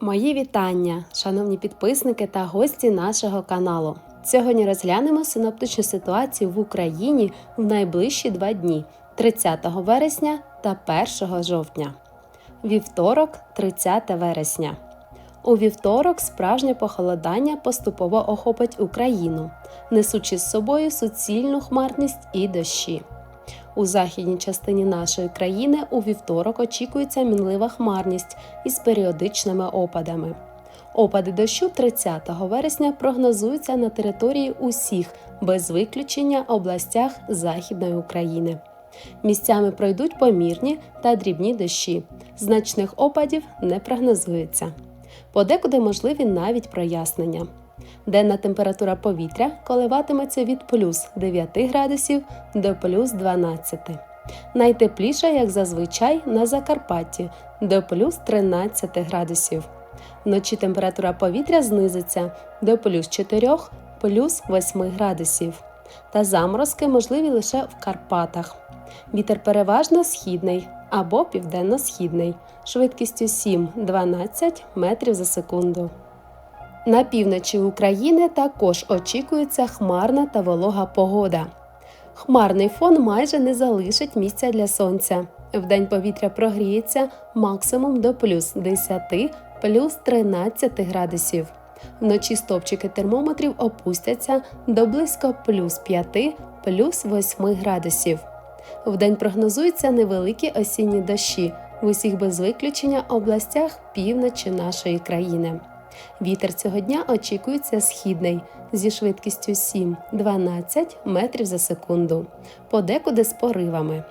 Мої вітання, шановні підписники та гості нашого каналу. Сьогодні розглянемо синоптичну ситуацію в Україні в найближчі два дні 30 вересня та 1 жовтня. Вівторок, 30 вересня. У вівторок справжнє похолодання поступово охопить Україну, несучи з собою суцільну хмарність і дощі. У західній частині нашої країни у вівторок очікується мінлива хмарність із періодичними опадами. Опади дощу 30 вересня прогнозуються на території усіх без виключення областях Західної України. Місцями пройдуть помірні та дрібні дощі. Значних опадів не прогнозується. Подекуди можливі навіть прояснення. Денна температура повітря коливатиметься від плюс 9 градусів до плюс 12. Найтепліша, як зазвичай, на Закарпатті до плюс 13 градусів. Вночі температура повітря знизиться до плюс 4 плюс 8 градусів. Та заморозки можливі лише в Карпатах. Вітер переважно східний або південно-східний, швидкістю 7-12 метрів за секунду. На півночі України також очікується хмарна та волога погода. Хмарний фон майже не залишить місця для сонця. Вдень повітря прогріється максимум до плюс 10 плюс 13 градусів. Вночі стопчики термометрів опустяться до близько плюс 5 плюс 8 градусів. Вдень прогнозуються невеликі осінні дощі в усіх без виключення областях півночі нашої країни. Вітер цього дня очікується східний зі швидкістю 7-12 метрів за секунду, подекуди з поривами.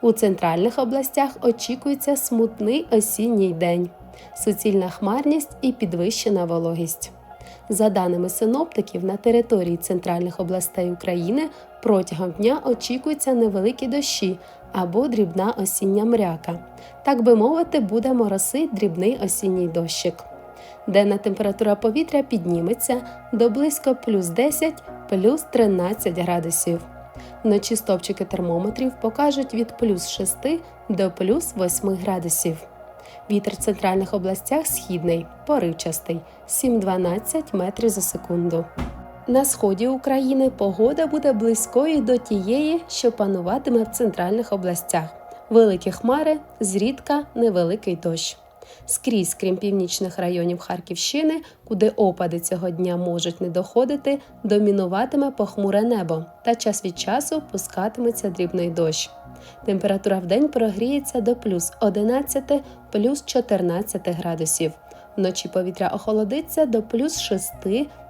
У центральних областях очікується смутний осінній день, суцільна хмарність і підвищена вологість. За даними синоптиків, на території центральних областей України протягом дня очікуються невеликі дощі або дрібна осіння мряка. Так би мовити, буде моросить дрібний осінній дощик. Денна температура повітря підніметься до близько плюс 10 плюс 13 градусів. Вночі стопчики термометрів покажуть від плюс 6 до плюс 8 градусів. Вітер в центральних областях східний, поривчастий 7-12 метрів за секунду. На сході України погода буде близькою до тієї, що пануватиме в центральних областях. Великі хмари, зрідка невеликий дощ. Скрізь, крім північних районів Харківщини, куди опади цього дня можуть не доходити, домінуватиме похмуре небо та час від часу пускатиметься дрібний дощ. Температура в день прогріється до плюс 11 плюс 14 градусів. Вночі повітря охолодиться до плюс 6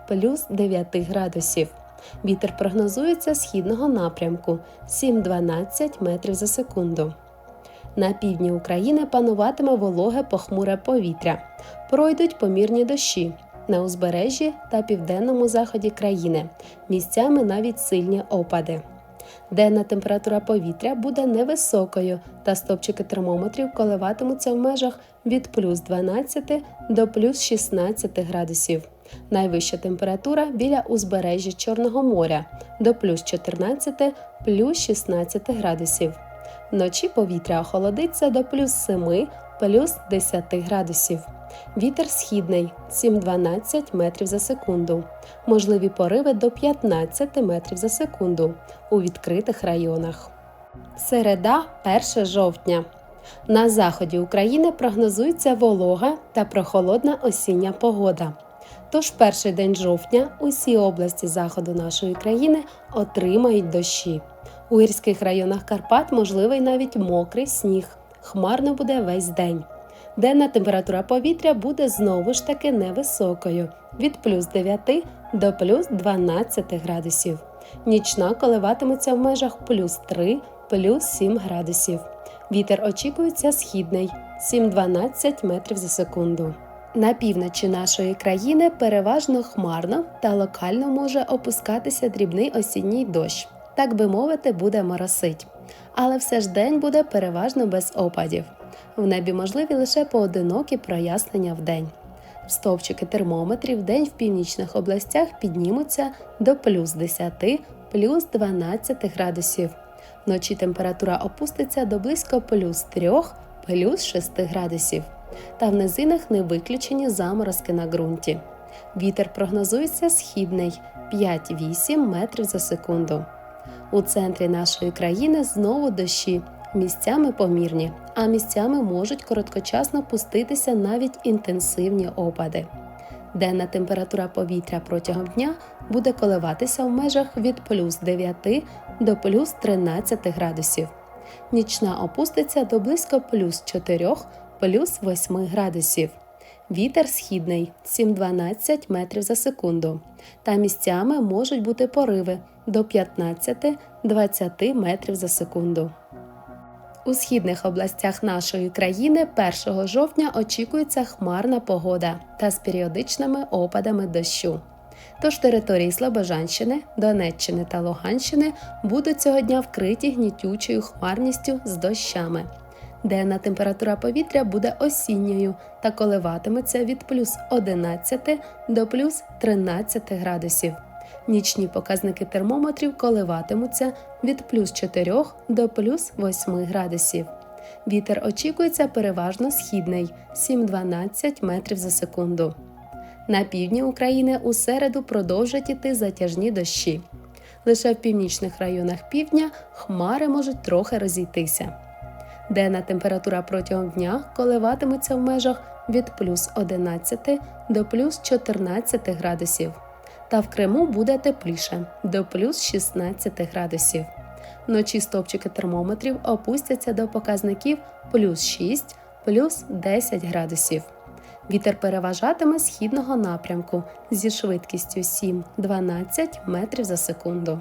плюс 9 градусів. Вітер прогнозується східного напрямку 7-12 метрів за секунду. На півдні України пануватиме вологе похмуре повітря. Пройдуть помірні дощі на узбережжі та південному заході країни. Місцями навіть сильні опади. Денна температура повітря буде невисокою, та стопчики термометрів коливатимуться в межах від плюс 12 до плюс 16 градусів. Найвища температура біля узбережжя Чорного моря до плюс 14 плюс 16 градусів. Вночі повітря охолодиться до плюс 7 плюс 10 градусів. Вітер східний 7-12 метрів за секунду. Можливі пориви до 15 метрів за секунду у відкритих районах. Середа 1 жовтня. На заході України прогнозується волога та прохолодна осіння погода. Тож перший день жовтня усі області заходу нашої країни отримають дощі. У гірських районах Карпат можливий навіть мокрий сніг. Хмарно буде весь день. Денна температура повітря буде знову ж таки невисокою від плюс 9 до плюс 12 градусів. Нічна коливатиметься в межах плюс 3 плюс 7 градусів. Вітер очікується східний 7-12 метрів за секунду. На півночі нашої країни переважно хмарно та локально може опускатися дрібний осінній дощ. Так би мовити, буде моросить. Але все ж день буде переважно без опадів. В небі можливі лише поодинокі прояснення в день. Стовпчики термометрів день в північних областях піднімуться до плюс 10 плюс 12 градусів. Вночі температура опуститься до близько плюс 3 плюс 6 градусів. Та в низинах не виключені заморозки на ґрунті. Вітер прогнозується східний 5-8 метрів за секунду. У центрі нашої країни знову дощі, місцями помірні, а місцями можуть короткочасно пуститися навіть інтенсивні опади. Денна температура повітря протягом дня буде коливатися в межах від плюс 9 до плюс 13 градусів. Нічна опуститься до близько плюс 4 плюс 8 градусів. Вітер східний 7-12 метрів за секунду. Та місцями можуть бути пориви до 15-20 метрів за секунду. У східних областях нашої країни 1 жовтня очікується хмарна погода та з періодичними опадами дощу. Тож території Слобожанщини, Донеччини та Луганщини будуть цього дня вкриті гнітючою хмарністю з дощами. Денна температура повітря буде осінньою та коливатиметься від плюс 11 до плюс 13 градусів. Нічні показники термометрів коливатимуться від плюс 4 до плюс 8 градусів. Вітер очікується переважно східний 7-12 метрів за секунду. На півдні України у середу продовжать іти затяжні дощі. Лише в північних районах півдня хмари можуть трохи розійтися. Денна температура протягом дня коливатиметься в межах від плюс 11 до плюс 14 градусів. Та в Криму буде тепліше до плюс 16 градусів. Вночі стопчики термометрів опустяться до показників плюс 6, плюс 10 градусів. Вітер переважатиме східного напрямку зі швидкістю 7-12 метрів за секунду.